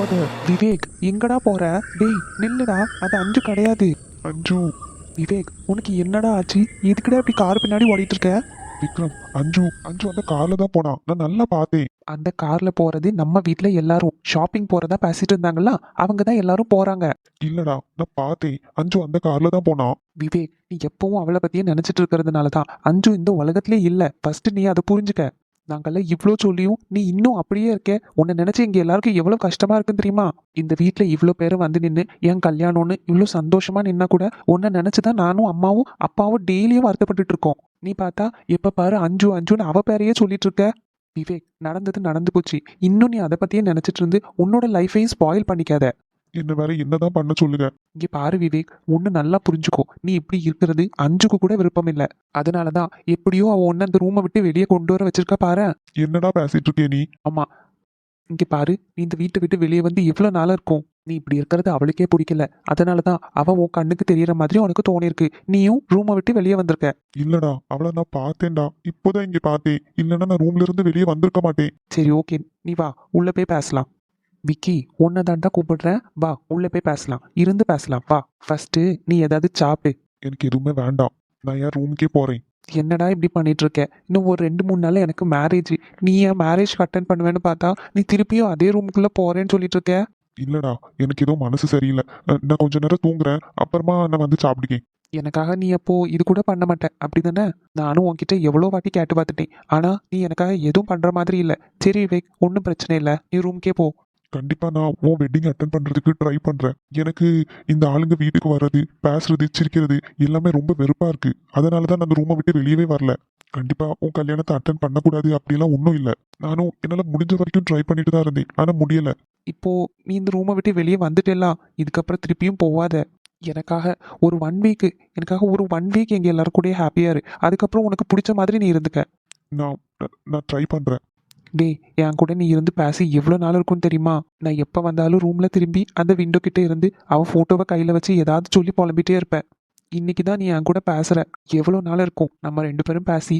போகாத விவேக் எங்கடா போற? டேய் நில்லுடா அது அஞ்சு கிடையாது. அஞ்சு. விவேக் உனக்கு என்னடா ஆச்சு? எதுக்குடா இப்படி கார் பின்னாடி ஓடிட்டு இருக்க விக்ரம் அஞ்சு. அஞ்சு அந்த கார்ல தான் போனா. நான் நல்லா பார்த்தேன். அந்த கார்ல போறது நம்ம வீட்ல எல்லாரும். ஷாப்பிங் போறதா பேசிட்டு இருந்தாங்களா? அவங்க தான் எல்லாரும் போறாங்க. இல்லடா நான் பார்த்தேன். அஞ்சு அந்த கார்ல தான் போனா. விவேக் நீ எப்பவும் அவளை பத்தியே நினைச்சிட்டு இருக்கிறதுனால தான். அஞ்சு இந்த உலகத்திலே இல்ல. ஃபர்ஸ்ட் நீ அதை புரிஞ்சுக்க. நாங்கள்லாம் இவ்வளோ சொல்லியும் நீ இன்னும் அப்படியே இருக்க. உன்னை நினைச்சு இங்கே எல்லாருக்கும் எவ்வளோ கஷ்டமா இருக்குன்னு தெரியுமா? இந்த வீட்டில் இவ்வளோ பேர் வந்து நின்று என் கல்யாணம்னு இவ்வளோ சந்தோஷமா நின்னா கூட உன்னை நினைச்சுதான் நானும் அம்மாவும் அப்பாவும் டெய்லியும் வருத்தப்பட்டுட்டு இருக்கோம். நீ பார்த்தா எப்ப பாரு அஞ்சு அஞ்சுன்னு அவ பேரையே சொல்லிட்டு இருக்க. விவேக் நடந்தது நடந்து போச்சு. இன்னும் நீ அதை பத்தியே நினைச்சிட்டு இருந்து உன்னோட லைஃபையும் ஸ்பாயில் பண்ணிக்காத. என்ன வேற என்னதான் பண்ண சொல்லுங்க. இங்க பாரு விவேக் ஒன்னு நல்லா புரிஞ்சுக்கோ. நீ இப்படி இருக்கிறது அஞ்சுக்கு கூட விருப்பம் இல்ல அதனாலதான் எப்படியோ அவ ஒன்னு அந்த ரூமை விட்டு வெளியே கொண்டு வர வச்சிருக்கா பாரு. என்னடா பேசிட்டு இருக்கே நீ? ஆமா. இங்க பாரு நீ இந்த வீட்டை விட்டு வெளியே வந்து எவ்வளவு நாளா இருக்கும். நீ இப்படி இருக்கிறது அவளுக்கே பிடிக்கல. அதனாலதான் அவ உன் கண்ணுக்கு தெரியற மாதிரி உனக்கு தோணிருக்கு நீயும் ரூமை விட்டு வெளியே வந்திருக்க. இல்லடா அவளை நான் பார்த்தேன்டா. இப்போதான் இங்க பார்த்தேன். இல்லைன்னா நான் ரூம்ல இருந்து வெளியே வந்திருக்க மாட்டேன். சரி ஓகே நீ வா உள்ள போய் பேசலாம். விக்கி உன்னை தாண்டா கூப்பிடுறேன். வா உள்ள போய் பேசலாம். இருந்து பேசலாம். வா. ஃபர்ஸ்ட் நீ ஏதாவது சாப்பிடு. எனக்கு எதுவுமே வேண்டாம். நான் என் ரூமுக்கே போறேன்? என்னடா இப்படி பண்ணிட்டு இருக்க? இன்னும் ஒரு ரெண்டு மூணு நாள் எனக்கு மேரேஜ் நீ ஏன் மேரேஜ் அட்டன் பண்ணுவேன்னு பார்த்தா நீ திருப்பியும் அதே ரூமுக்குள்ள போறேன்னு சொல்லிட்டு இருக்க? இல்லடா. எனக்கு ஏதோ மனசு சரியில்லை. நான் கொஞ்ச நேரம் தூங்குறேன். அப்புறமா நான் வந்து சாப்பிடுக்கேன். எனக்காக நீ அப்போ இது கூட பண்ண மாட்டேன் அப்படிதானே நானும் உன்கிட்ட எவ்வளோ வாட்டி கேட்டு பார்த்துட்டேன். ஆனா நீ எனக்காக எதுவும் பண்ற மாதிரி இல்லை. சரி விவேக் ஒன்றும் பிரச்சனை இல்லை. நீ ரூம்க்கே போ. கண்டிப்பா நான் உன் வெட்டிங் அட்டன் பண்றதுக்கு ட்ரை பண்றேன். எனக்கு இந்த ஆளுங்க வீட்டுக்கு வர்றது பேசுறது சிரிக்கிறது எல்லாமே ரொம்ப வெறுப்பா இருக்கு. அதனால தான் நான் அந்த ரூமை விட்டு வெளியவே வரல. கண்டிப்பா உன் கல்யாணத்தை அட்டன் பண்ணக்கூடாது அப்படிலாம் ஒன்றும் இல்லை. நானும் என்னால முடிஞ்ச வரைக்கும் ட்ரை பண்ணிட்டு தான் இருந்தேன். ஆனா முடியல. இப்போ நீ இந்த ரூமை விட்டு வெளியே வந்துட்டேலாம் இதுக்கப்புறம் திருப்பியும் போவாத. எனக்காக ஒரு ஒன் வீக்கு எனக்காக ஒரு ஒன் வீக் எங்க எல்லாரும் கூட ஹாப்பியா இரு. அதுக்கப்புறம் உனக்கு பிடிச்ச மாதிரி நீ இருந்துக்க. நான் நான் ட்ரை பண்றேன். டேய் என் கூட நீ இருந்து பேசி எவ்வளோ நாள் இருக்கும்னு தெரியுமா? நான் எப்போ வந்தாலும் ரூமில் திரும்பி அந்த விண்டோ கிட்டே இருந்து அவன் ஃபோட்டோவை கையில் வச்சு ஏதாவது சொல்லி புலம்பிட்டே இருப்பேன். இன்னைக்கு தான் நீ என் கூட பேசுகிற எவ்வளோ நாள் இருக்கும் நம்ம ரெண்டு பேரும் பேசி.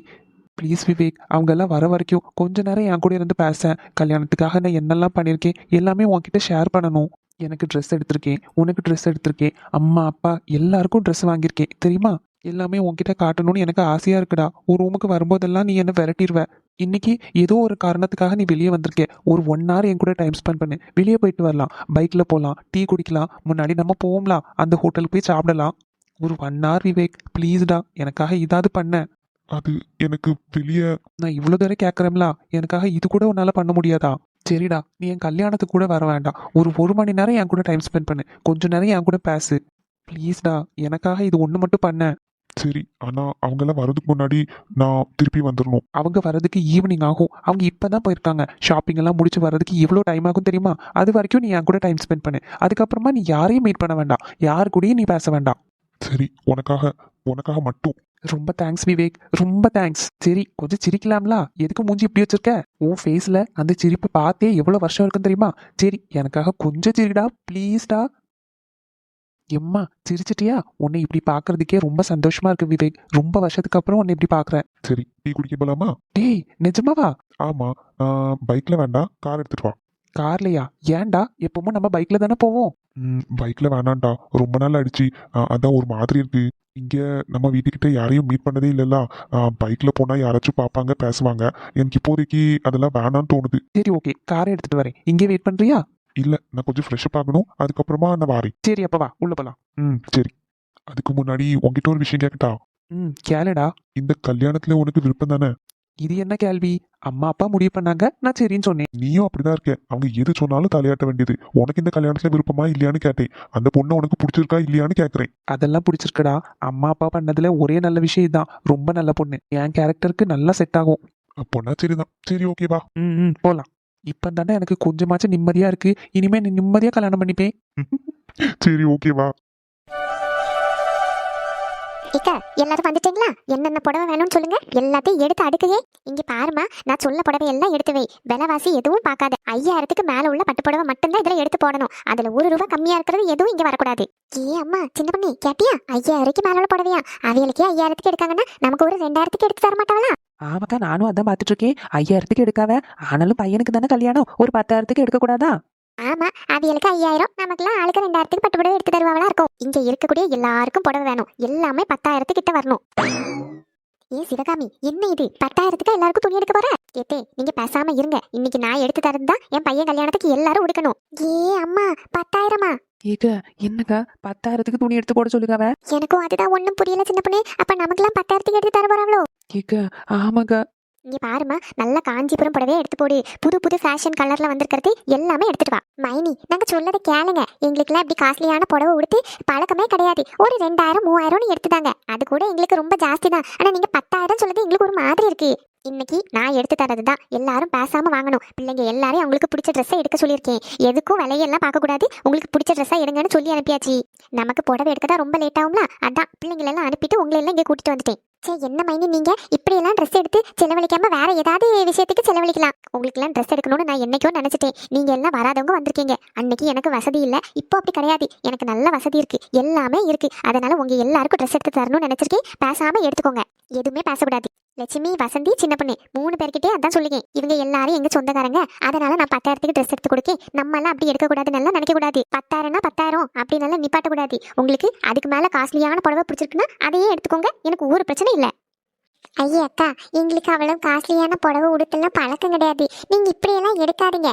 ப்ளீஸ் விவேக் அவங்கெல்லாம் வர வரைக்கும் கொஞ்ச நேரம் என் கூட இருந்து பேச. கல்யாணத்துக்காக நான் என்னெல்லாம் பண்ணியிருக்கேன் எல்லாமே உன்கிட்ட ஷேர் பண்ணணும். எனக்கு ட்ரெஸ் எடுத்திருக்கேன் உனக்கு ட்ரெஸ் எடுத்திருக்கேன். அம்மா அப்பா எல்லாருக்கும் ட்ரெஸ் வாங்கியிருக்கேன். தெரியுமா? எல்லாமே உன்கிட்ட காட்டணும்னு எனக்கு ஆசையா இருக்குடா. ஒரு ரூமுக்கு வரும்போதெல்லாம் நீ என்ன விரட்டிடுவ இன்னைக்கு ஏதோ ஒரு காரணத்துக்காக நீ வெளியே வந்திருக்க. ஒரு ஒன் ஹவர் என் கூட டைம் ஸ்பெண்ட் பண்ணு. வெளியே போயிட்டு வரலாம். பைக்ல போகலாம் டீ குடிக்கலாம். முன்னாடி நம்ம போகலாம் அந்த ஹோட்டலுக்கு போய் சாப்பிடலாம். ஒரு ஒன் ஹவர் விவேக் ப்ளீஸ்டா எனக்காக இதாவது பண்ண. அது எனக்கு வெளியே நான் இவ்வளோ தூரம் கேட்குறேன்ல எனக்காக இது கூட உன்னால பண்ண முடியாதா? சரிடா. நீ என் கல்யாணத்துக்கு கூட வர வேண்டாம். ஒரு ஒரு மணி நேரம் என் கூட டைம் ஸ்பெண்ட் பண்ணு. கொஞ்ச நேரம் என் கூட பேசு. ப்ளீஸ்டா எனக்காக இது ஒன்று மட்டும் பண்ண. சரி ஆனா அவங்க எல்லாம் வர்றதுக்கு முன்னாடி நான் திருப்பி வந்துடணும் அவங்க வர்றதுக்கு ஈவினிங் ஆகும். அவங்க இப்பதான் போயிருக்காங்க. ஷாப்பிங் எல்லாம் முடிச்சு வர்றதுக்கு எவ்வளோ டைம் ஆகும் தெரியுமா? அது வரைக்கும் நீ என் கூட டைம் ஸ்பெண்ட் பண்ணு. அதுக்கப்புறமா நீ யாரையும் மீட் பண்ண வேண்டாம். யார் கூடயும் நீ பேச வேண்டாம். சரி உனக்காக உனக்காக மட்டும். ரொம்ப தேங்க்ஸ் விவேக். ரொம்ப தேங்க்ஸ் சரி கொஞ்சம் சிரிக்கலாம்ல? எதுக்கு மூஞ்சி இப்படி வச்சிருக்க? உன் ஃபேஸ்ல அந்த சிரிப்பை பார்த்தே எவ்வளவு வருஷம் இருக்கும் தெரியுமா? சரி எனக்காக கொஞ்சம் சிரிடா ப்ளீஸ்டா எம்மா சிரிச்சிட்டியா? உன்னை இப்படி பார்க்கறதுக்கே ரொம்ப சந்தோஷமா இருக்கு விவேக். ரொம்ப வருஷத்துக்கு அப்புறம் உன்னை இப்படி பார்க்கறேன். சரி டீ குடிக்க போலாமா? டேய் நிஜமாவா? ஆமா பைக்ல வேண்டாம் கார் எடுத்துட்டு வா. கார்லையா? ஏன்டா? எப்பவும் நம்ம பைக்ல தானே போவோம். பைக்ல வேணாம்டா. ரொம்ப நாள் ஆயிடுச்சு. அதான் ஒரு மாதிரி இருக்கு. இங்க நம்ம வீட்டுக்கிட்ட யாரையும் மீட் பண்ணதே இல்லைல்ல. பைக்ல போனா யாராச்சும் பார்ப்பாங்க பேசுவாங்க. எனக்கு இப்போதைக்கு அதெல்லாம் வேணாம்னு தோணுது. சரி ஓகே. காரை எடுத்துட்டு வரேன். இங்கே வெயிட் பண்றியா? இல்ல நான் கொஞ்சம் ஃப்ரெஷ்அப் ஆகணும் அதுக்கப்புறமா நான் வாரேன். சரி அப்ப வா. உள்ள போலாம். ம் சரி. அதுக்கு முன்னாடி உங்ககிட்ட ஒரு விஷயம் கேட்கட்டா ம் கேளுடா. இந்த கல்யாணத்துல உனக்கு விருப்பம் தானே? இது என்ன கேள்வி? அம்மா அப்பா முடிவு பண்ணாங்க. நான் சரின்னு சொன்னேன். நீயும் அப்படிதான் இருக்க. அவங்க எது சொன்னாலும் தலையாட்ட வேண்டியது. உனக்கு இந்த கல்யாணத்துல விருப்பமா இல்லையான்னு கேட்டேன். அந்த பொண்ணு உனக்கு பிடிச்சிருக்கா இல்லையான்னு கேக்குறேன். அதெல்லாம் பிடிச்சிருக்குடா. அம்மா அப்பா பண்ணதுல ஒரே நல்ல விஷயம் தான் ரொம்ப நல்ல பொண்ணு. என் கேரக்டருக்கு நல்லா செட் ஆகும். அப்போனா சரிதான். சரி ஓகேவா ம் ம் போலாம். இப்போ தானே எனக்கு கொஞ்சமாச்சும் நிம்மதியா இருக்கு. இனிமே நீ நிம்மதியா கல்யாணம் பண்ணிப்பேன். சரி ஓகேவா இக்கா எல்லாரும் வந்துட்டீங்களா? என்னென்ன புடவை வேணும்னு சொல்லுங்க. எல்லாத்தையும் எடுத்து அடுக்கையே இங்க பாருமா நான் சொல்ல புடவை எல்லாம் எடுத்து வை. விலைவாசி எதுவும் பார்க்காத. ஐயாயிரத்துக்கு மேல உள்ள பட்டு புடவை மட்டும்தான் இதுல எடுத்து போடணும். அதுல ஒரு ரூபாய் கம்மியா இருக்கிறது எதுவும் இங்க வரக்கூடாது. ஏ அம்மா சின்ன பண்ணி கேட்டியா? ஐயாயிரத்துக்கு மேல உள்ள புடவையா? அவைகளுக்கே ஐயாயிரத்துக்கு எடுக்காங்கன்னா நமக்கு ஒரு ரெண்டாயிரத்துக்கு எடுத்து தர மாட்டாங்களா ஆமாக்கா நானும் அதான் பார்த்துட்டு இருக்கேன் ஐயாயிரத்துக்கு எடுக்காவ ஆனாலும் பையனுக்கு தானே கல்யாணம். ஒரு பத்தாயிரத்துக்கு எடுக்க கூடாதா ஆமா அவியலுக்கு ஐயாயிரம். நமக்குலாம் ஆளுக்கு ரெண்டாயிரத்துக்கு பட்டு புடவை எடுத்து தருவாங்களா இருக்கும். இங்க இருக்கக்கூடிய எல்லாருக்கும் புடவை வேணும். எல்லாமே பத்தாயிரத்துக்கு கிட்ட வரணும். ஏ சிவகாமி என்ன இது? பத்தாயிரத்துக்கு எல்லாருக்கும் துணி எடுக்க போற? ஏத்தே நீங்க பேசாம இருங்க. இன்னைக்கு நான் எடுத்து தரது என் பையன் கல்யாணத்துக்கு எல்லாரும் உடுக்கணும். ஏ அம்மா பத்தாயிரமா? ஏக்க என்னக்கா? பத்தாயிரத்துக்கு துணி எடுத்து போட சொல்லுங்க அவ எனக்கும் அதுதான் ஒண்ணும் புரியல சின்ன பொண்ணு. அப்ப நமக்குலாம் பத்தாயிரத்துக்கு எடுத்து தர போறாங்களோ? ஏக்க ஆமாங்க. இங்க பாருமா நல்ல காஞ்சிபுரம் புடவே எடுத்து போடு. புது புது ஃபேஷன் கலர்ல வந்திருக்கிறது எல்லாமே எடுத்துட்டு வா. மைனி நாங்க சொல்லதை கேளுங்க. எங்களுக்குலாம் இப்படி காஸ்ட்லியான புடவை உடுத்து பழக்கமே கிடையாது. ஒரு ரெண்டாயிரம் மூவாயிரம்னு எடுத்துதாங்க. அது கூட எங்களுக்கு ரொம்ப ஜாஸ்தி தான் ஆனா நீங்க பத்தாயிரம் சொல்றது எங்களுக்கு ஒரு மாதிரி இருக்கு. இன்னைக்கு நான் எடுத்து தரது தான். எல்லாரும் பேசாம வாங்கணும். பிள்ளைங்க எல்லாரையும் அவங்களுக்கு பிடிச்ச ட்ரெஸ்ஸை எடுக்க சொல்லியிருக்கேன். எதுக்கும் விலையெல்லாம் பார்க்க கூடாது. உங்களுக்கு பிடிச்ச ட்ரெஸ்ஸா எடுங்கன்னு சொல்லி அனுப்பியாச்சு. நமக்கு புடவை எடுக்க தான் ரொம்ப லேட் ஆகும்ல? அதான். பிள்ளைங்களெல்லாம் அனுப்பிட்டு உங்களை எல்லாம் இங்கே கூட்டிட்டு வந்துட்டேன். சரி என்ன மைனி நீங்க? இப்படியெல்லாம் ட்ரெஸ் எடுத்து செலவழிக்காம வேற ஏதாவது விஷயத்துக்கு செலவழிக்கலாம். உங்களுக்குலாம் ட்ரெஸ் எடுக்கணும்னு நான் என்னைக்கோ நினைச்சிட்டேன். நீங்க எல்லாம் வராதவங்க வந்திருக்கீங்க. அன்னைக்கு எனக்கு வசதி இல்ல. இப்போ அப்படி கிடையாது. எனக்கு நல்ல வசதி இருக்கு. எல்லாமே இருக்கு. அதனால உங்க எல்லாருக்கும் ட்ரெஸ் எடுத்து தரணும்னு நினைச்சிருக்கேன். பேசாம எடுத்துக்கோங்க. எதுவுமே பேசக்கூடாது. லட்சுமி வசந்தி சின்ன பொண்ணு. மூணு பேர்கிட்டே அதான் சொல்லுங்க இவங்க எல்லாரும் எங்க சொந்தக்காரங்க? அதனால நான் பத்தாயிரத்துக்கு ட்ரெஸ் எடுத்து கொடுக்கேன். நம்ம எல்லாம் அப்படி எடுக்க நல்லா நினைக்க கூடாது பத்தாயிரம்னா பத்தாயிரம். அப்படி நிப்பாட்ட கூடாது உங்களுக்கு அதுக்கு மேல காஸ்ட்லியான புடவை பிடிச்சிருக்குன்னா அதையே எடுத்துக்கோங்க. எனக்கு ஒரு பிரச்சனை இல்லை. ஐயா அக்கா எங்களுக்கு அவ்வளோ காஸ்ட்லியான புடவை உடுத்தலாம் பழக்கம் கிடையாது. நீங்க இப்படியெல்லாம் எடுக்காதீங்க.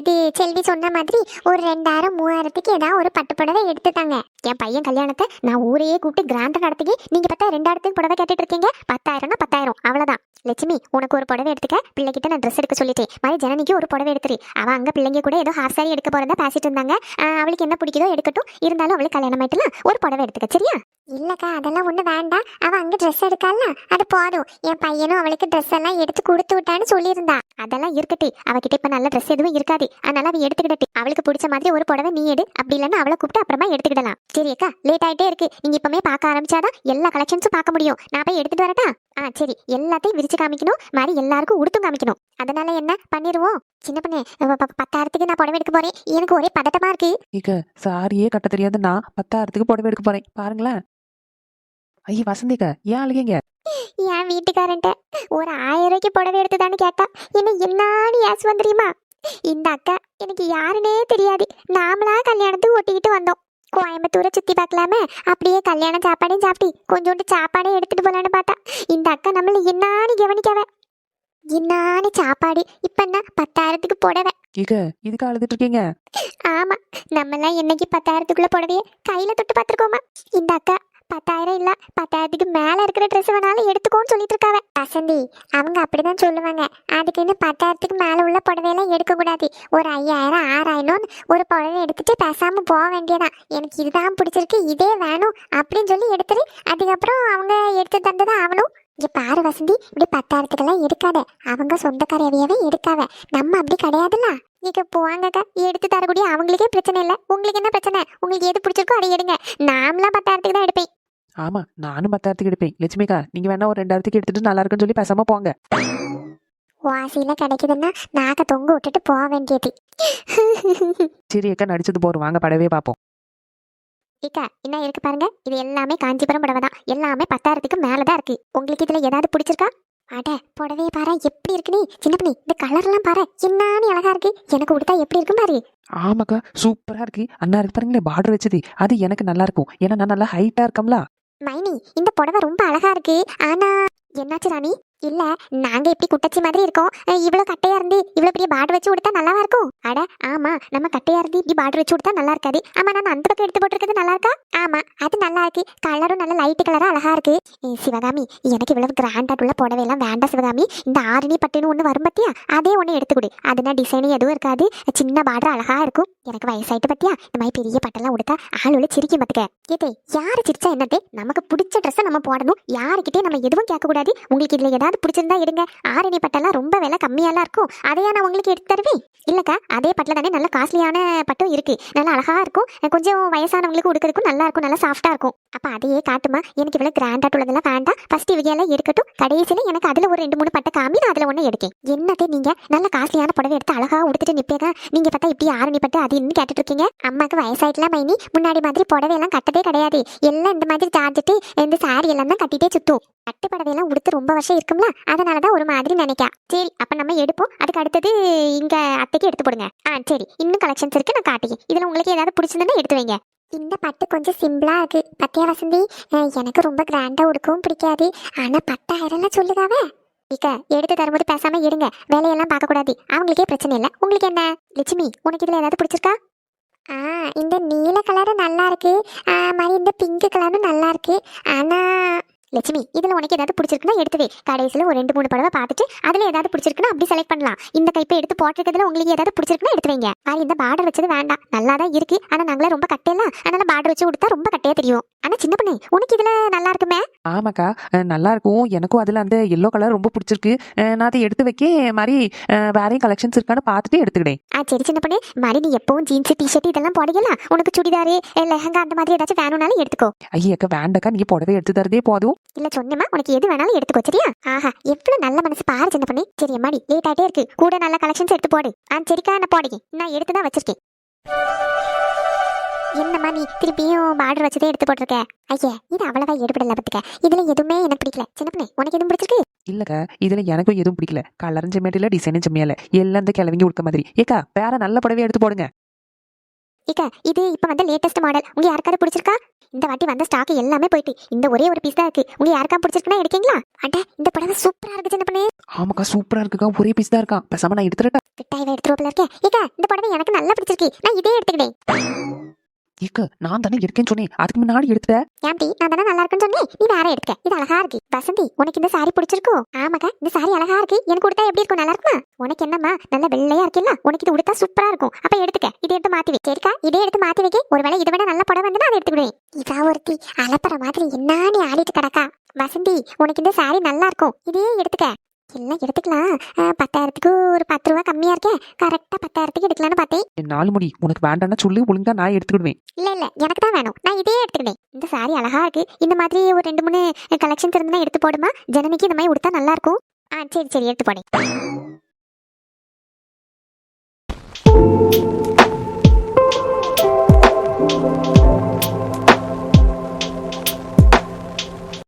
இது செல்வி சொன்ன மாதிரி ஒரு ரெண்டாயிரம் மூவாயிரத்துக்கு ஏதாவது ஒரு பட்டு புடவை எடுத்துட்டாங்க. என் பையன் கல்யாணத்தை நான் ஊரையே கூப்பிட்டு கிராண்டை நடத்துக்கி நீங்க பார்த்தா ரெண்டாயிரத்துக்கு புடவை கேட்டுட்டு இருக்கீங்க. பத்தாயிரம்னா பத்தாயிரம் அவ்வளவுதான். லட்சுமி உனக்கு ஒரு புடவை எடுத்துக்க. பிள்ளைகிட்ட நான் ட்ரெஸ் எடுக்க சொல்லிட்டேன். மாதிரி ஜனனிக்கு ஒரு புடவை எடுத்துரு. அவ அங்க பிள்ளைங்க கூட ஏதோ ஹாஃப் சாரி எடுக்க போகிறதா பேசிட்டு இருந்தாங்க. அவளுக்கு என்ன பிடிக்குதோ எடுக்கட்டும். இருந்தாலும் அவளுக்கு கல்யாணம் ஆயிட்டுலாம் ஒரு புடவை எடுத்துக்க சரியா? இல்லக்கா அதெல்லாம் ஒன்றும் வேண்டாம். அவ அங்க ட்ரெஸ் எடுக்கல அது போதும். என் பையனும் அவளுக்கு ட்ரெஸ் எல்லாம் எடுத்து கொடுத்து விட்டான்னு சொல்லியிருந்தா. அதெல்லாம் இருக்கட்டே. அவகிட்ட இப்ப நல்ல ட்ரெஸ் எதுவும் இருக்காது. அதனால அவ எடுத்துக்கிட்டே அவளுக்கு பிடிச்ச மாதிரி ஒரு புடவை நீ எடு. அப்படி இல்லைன்னா அவளை கூப்பிட்டு அப்புறமா எடுத்துக்கிடலாம். சரி அக்கா லேட் ஆயிட்டே இருக்கு. நீங்க இப்பமே பார்க்க ஆரம்பிச்சாதான் எல்லா கலெக்ஷன்ஸும் பார்க்க முடியும். நான் போய் எடுத்துட்டு வரட்டா? ஆ சரி. எல்லாத்தையும் விரிச்சு காமிக்கணும். மாதிரி எல்லாருக்கும் உடுத்தும் காமிக்கணும். அதனால என்ன? பண்ணிடுவோம் சின்ன பண்ணே பத்தாயிரத்துக்கு நான் புடவை எடுக்க போறேன். எனக்கு ஒரே பதட்டமா இருக்கு. ஏக்க சாரியே கட்ட தெரியாது நான் பத்தாயிரத்துக்கு புடவை எடுக்க போறேன். பாருங்களேன். ஐய வசந்திக்கா ஏன் அழுகீங்க? என் வீட்டுக்காரன்ட்ட ஒரு ஆயிரம் ரூபாய்க்கு புடவை எடுத்துதான்னு கேட்டா என்ன என்னான்னு ஏசு வந்துரியுமா இந்த அக்கா எனக்கு யாருன்னே தெரியாது. நாமளா கல்யாணத்துக்கு ஒட்டிக்கிட்டு வந்தோம். கோயம்புத்தூரை சுத்தி பார்க்கலாமே? அப்படியே கல்யாண சாப்பாடையும் சாப்பிட்டு கொஞ்சோண்டு சாப்பாடே எடுத்துட்டு போலான்னு பார்த்தா இந்த அக்கா நம்மள என்னான்னு கவனிக்கவ. என்னான்னு சாப்பாடு இப்ப என்ன பத்தாயிரத்துக்கு புடவை. ஏக்க இதுக்கு அழுதுட்டு இருக்கீங்க? ஆமா நம்மலாம் என்னைக்கு பத்தாயிரத்துக்குள்ள புடவைய கையில தொட்டு பார்த்துருக்கோமா? இந்த அக்கா பத்தாயிரம் இல்ல பத்தாயிரத்துக்கு மேல இருக்கிற ட்ரெஸ் வேணாலும் எடுத்துக்கோன்னு சொல்லிட்டு இருக்காவ வசந்தி அவங்க அப்படிதான் சொல்லுவாங்க. அதுக்கு இன்னும் பத்தாயிரத்துக்கு மேல உள்ள புடவையெல்லாம் எடுக்க கூடாது ஒரு ஐயாயிரம் ஆறாயிரம் ஒரு புடவை எடுத்துட்டு பேசாம போக வேண்டியதான் எனக்கு இதுதான் பிடிச்சிருக்கு இதே வேணும் அப்படின்னு சொல்லி எடுத்துரு. அதுக்கப்புறம் அவங்க எடுத்து தந்ததான் அவனும் இங்க பாரு வசந்தி இப்படி பத்தாயிரத்துக்கெல்லாம் எடுக்காத. அவங்க சொந்தக்காரவையவே எடுக்காவ நம்ம அப்படி கிடையாதுல்ல? நீங்க போவாங்கக்கா. எடுத்து தரக்கூடிய அவங்களுக்கே பிரச்சனை இல்லை. உங்களுக்கு என்ன பிரச்சனை? உங்களுக்கு எது பிடிச்சிருக்கோ அதை எடுங்க. நாமலாம் பத்தாயிரத்துக்கு தான் எடுப்பேன். ஆமா நானும் பத்தாயிரத்துக்கு எடுப்பேன். லட்சுமிக்கா நீங்க வேணா ஒரு ரெண்டாயிரத்துக்கு எடுத்துட்டு நல்லா இருக்குன்னு சொல்லி பேசாம போங்க. வாசியில கிடைக்குதுன்னா நாக்க தொங்க விட்டுட்டு போக வேண்டியது. சரி அக்கா நடிச்சது போறோம். வாங்க படவே பார்ப்போம். இக்கா என்ன இருக்கு பாருங்க. இது எல்லாமே காஞ்சிபுரம் புடவை தான். எல்லாமே பத்தாயிரத்துக்கு மேலதான் இருக்கு. உங்களுக்கு இதுல ஏதாவது பிடிச்சிருக்கா? அட புடவைய பாரு. எப்படி இருக்குன்னு சின்ன பண்ணி இந்த கலர்லாம் பாரு. என்னான்னு அழகா இருக்கு. எனக்கு கொடுத்தா எப்படி இருக்கும் பாரு? ஆமாக்கா சூப்பரா இருக்கு. அண்ணா இருக்கு பாருங்களேன் பார்டர் வச்சது. அது எனக்கு நல்லா இருக்கும். ஏன்னா நான் நல்லா ஹைட்டா இருக்கம்ல. மைனி இந்த புடவை ரொம்ப அழகா இருக்கு. ஆனா என்னாச்சு ராணி? இல்ல நாங்க எப்படி குட்டச்சி மாதிரி இருக்கோம்? அஹ் இவ்வளவு கட்டையா இருந்து இவ்வளவு பெரிய பார்டர் வச்சு கொடுத்தா நல்லா இருக்கும்? அட ஆமா நம்ம கட்டையா இருந்து இப்படி பார்டர் வச்சு கொடுத்தா நல்லா இருக்காது. ஆமா நான் அந்த பக்கம் எடுத்து போட்டிருக்கிறது நல்லா இருக்கா? ஆமா அது நல்லா இருக்கு. கலரும் நல்ல லைட் கலரா அழகா இருக்கு. சிவகாமி எனக்கு இவ்வளவு கிராண்டா உள்ள புடவை எல்லாம் வேண்டாம் சிவகாமி. இந்த ஆரணி பட்டுன்னு ஒண்ணு வரும் பத்தியா? அதே ஒண்ணு எடுத்து கொடு. அதுனா டிசைன் எதுவும் இருக்காது. சின்ன பார்டர் அழகா இருக்கும். எனக்கு வயசாயிட்டு பத்தியா? இந்த மாதிரி பெரிய பட்டெல்லாம் உடுத்தா ஆளுல சிரிக்கும் பத்துக்க. ஏதே யாரு சிரிச்சா என்னதே நமக்கு பிடிச்ச ட்ரெஸ்ஸை நம்ம போடணும். யாருக்கிட்டே நம்ம எதுவும் கேட்க கூடாது உங்களுக்கு இதுல ஏதாவது பிடிச்சிருந்தா எடுங்க. ஆரணி பட்டெல்லாம் ரொம்ப விலை கம்மியாலாம் இருக்கும். அதையா நான் உங்களுக்கு எடுத்து தருவேன்? இல்லக்கா அதே பட்டில் தானே நல்ல காஸ்ட்லியான பட்டும் இருக்கு. நல்லா அழகா இருக்கும். கொஞ்சம் வயசானவங்களுக்கு உடுக்கிறதுக்கும் நல்லா இருக்கும். நல்லா சாஃப்டா இருக்கும். அப்போ அதையே காட்டுமா? எனக்கு இவ்வளவு கிராண்டா உள்ளதெல்லாம் வேண்டாம். ஃபர்ஸ்ட் இவங்க எல்லாம் எடுக்கட்டும். கடைசியில் எனக்கு அதுல ஒரு ரெண்டு மூணு பட்டை காமி நான் அதுல ஒண்ணு எடுக்கேன். என்னதே நீங்க? நல்ல காஸ்ட்லியான புடவை எடுத்து அழகா உடுத்துட்டு நிப்பேங்க. நீங்க பார்த்தா இப்படி ஆரணி பட்டு அது இன்னும் கேட்டுட்டு இருக்கீங்க அம்மாக்கு வயசாயிட்டுலாம் மைனி. முன்னாடி மாதிரி புடவை எல்லாம் கட்டதே கிடையாது. எல்லாம் இந்த மாதிரி சார்ஜெட்டு இந்த சாரி எல்லாம் தான் கட்டிட்டே சுத்தும் பட்டு புடவையெல்லாம் உடுத்து ரொம்ப வருஷம் இருக்கு இருக்கும்ல அதனால தான் ஒரு மாதிரி நினைக்கா சரி அப்ப நம்ம எடுப்போம். அதுக்கு அடுத்தது இங்க அத்தைக்கு எடுத்து போடுங்க. ஆ சரி. இன்னும் கலெக்ஷன்ஸ் இருக்கு நான் காட்டுங்க இதுல உங்களுக்கு ஏதாவது பிடிச்சிருந்தா எடுத்து வைங்க. இந்த பட்டு கொஞ்சம் சிம்பிளா இருக்கு. பத்தியா வசந்தி? எனக்கு ரொம்ப கிராண்டா உடுக்கவும் பிடிக்காது. ஆனா பத்தாயிரம்லாம் சொல்லுதாவே? இக்க எடுத்து தரும்போது பேசாம இருங்க வேலையெல்லாம் பார்க்க கூடாது அவங்களுக்கே பிரச்சனை இல்லை. உங்களுக்கு என்ன? லட்சுமி உனக்கு இதுல ஏதாவது பிடிச்சிருக்கா? ஆ இந்த நீல கலரும் நல்லா இருக்கு. மாதிரி இந்த பிங்க் கலரும் நல்லா இருக்கு. ஆனா லட்சுமி இதுல உனக்கு ஏதாவது பிடிச்சிருக்குன்னா எடுத்து வை கடைசியில் ஒரு ரெண்டு மூணு படவை பார்த்துட்டு அதுல ஏதாவது பிடிச்சிருக்குன்னா அப்படி செலக்ட் பண்ணலாம். இந்த கைப்பை எடுத்து போட்டிருக்கிறதுல உங்களுக்கு ஏதாவது பிடிச்சிருக்குன்னா எடுத்து வைங்க. அது இந்த பார்டர் வச்சது வேண்டாம். நல்லா தான் இருக்கு. ஆனா நாங்களே ரொம்ப கட்டையெல்லாம் அதனால பார்டர் வச்சு கொடுத்தா ரொம்ப கட்டையா தெரியும். ஆனா சின்ன பொண்ணு உனக்கு இதுல நல்லா இருக்குமே? ஆமாக்கா. நல்லா இருக்கும். எனக்கும் அதில் அந்த எல்லோ கலர் ரொம்ப பிடிச்சிருக்கு. நான் அதை எடுத்து வைக்க மாதிரி வேறையும் கலெக்ஷன்ஸ் இருக்கான்னு பார்த்துட்டு எடுத்துக்கிட்டேன். ஆ சரி சின்ன பொண்ணு. மாதிரி நீ எப்பவும் ஜீன்ஸ் டிஷர்ட் இதெல்லாம் போடுறீங்களா உனக்கு சுடிதாரு லெஹங்கா அந்த மாதிரி ஏதாச்சும் வேணும்னாலும் எடுத்துக்கோ. ஐயாக்கா வேண்டக்கா. நீ புடவை எடுத்து தரதே போதும். இல்ல சொன்னமா உனக்கு எது வேணாலும் எடுத்துக்கோ சரியா? ஆஹா எவ்வளவு நல்ல மனசு. பாரு சின்ன பொண்ணு சரி அம்மாடி லேட் ஆயிட்டே இருக்கு. கூட நல்ல கலெக்ஷன்ஸ் எடுத்து போடு. ஆ சரிக்கா நான் போடுங்க நான் எடுத்து தான் வச்சிருக்கேன். என்னம்மா நீ திருப்பியும் பார்டர் வச்சதே எடுத்து போட்டிருக்க? ஐயா இது அவ்வளவா எடுபடல பத்துக்க இதுல எதுவுமே எனக்கு பிடிக்கல. சின்ன பொண்ணு உனக்கு எதுவும் பிடிச்சிருக்கு? இல்லக்கா இதுல எனக்கும் எதுவும் பிடிக்கல. கலரும் செம்மேட்டில டிசைனும் செம்மையில எல்லாம் இந்த கிளவிங்க கொடுத்த மாதிரி. ஏக்கா வேற நல்ல புடவை எடுத்து போடுங்க. இக்க இது இப்ப வந்த லேட்டஸ்ட் மாடல் உங்க யாருக்காவது பிடிச்சிருக்கா? இந்த வாட்டி வந்த ஸ்டாக் எல்லாமே போயிட்டு. இந்த ஒரே ஒரு பீஸ் தான் இருக்கு. உங்க யாருக்கா பிடிச்சிருக்குன்னா எடுக்கீங்களா? அட இந்த புடவை சூப்பரா இருக்கு சின்ன பொண்ணு ஆமாக்கா சூப்பரா இருக்குக்கா. ஒரே பீஸ் தான் இருக்கான் பேசாம நான் எடுத்துறட்டா விட்டாய் எடுத்துருவோம்ல இருக்கேன் இக்க இந்த புடவை எனக்கு நல்லா பிடிச்சிருக்கு. நான் இதே எடுத்துக்கிட்டேன் ஏக்க நான் தானே எடுக்கேன்னு சொன்னேன். அதுக்கு முன்னாடி எடுத்துட்ட? ஏன்டி நான் தானே நல்லா இருக்குன்னு சொன்னேன். நீ வேற எடுத்துக்க இது அழகா இருக்கு. வசந்தி உனக்கு இந்த சாரி பிடிச்சிருக்கோ? ஆமாக்கா இந்த சாரி அழகா இருக்கு. எனக்கு கொடுத்தா எப்படி இருக்கும்? நல்லா இருக்குமா? உனக்கு என்னம்மா? நல்ல வெள்ளையா இருக்குல்ல? உனக்கு இது உடுத்தா சூப்பரா இருக்கும். அப்ப எடுத்துக்க. இதை எடுத்து மாத்தி வை. சரிக்கா? இதே எடுத்து மாத்தி வைக்க. ஒருவேளை இதை விட நல்ல படம் வந்து அதை எடுத்துக்கிடுவேன். இதா ஒருத்தி அலப்பற மாதிரி என்ன நீ ஆடிட்டு கிடக்கா. வசந்தி உனக்கு இந்த சாரி நல்லா இருக்கும். இதையே எடுத்துக்க. எல்லாம் எடுத்துக்கலாம்? பத்தாயிரத்துக்கு ஒரு பத்து ரூபா கம்மியா இருக்கே. கரெக்டா பத்தாயிரத்துக்கு எடுக்கலாம்னு பார்த்தேன். என் நாலு முடி உனக்கு வேண்டாம்னா சொல்லு ஒழுங்கா நான் எடுத்துக்கிடுவேன். இல்ல இல்ல எனக்கு தான் வேணும். நான் இதே எடுத்துக்கிட்டேன் இந்த சாரி அழகா இருக்கு. இந்த மாதிரி ஒரு ரெண்டு மூணு கலெக்ஷன்ஸ் இருந்தா எடுத்து போடுமா? ஜனனிக்கு இந்த மாதிரி உடுத்தா நல்லா இருக்கும். ஆ சரி சரி எடுத்து போடேன்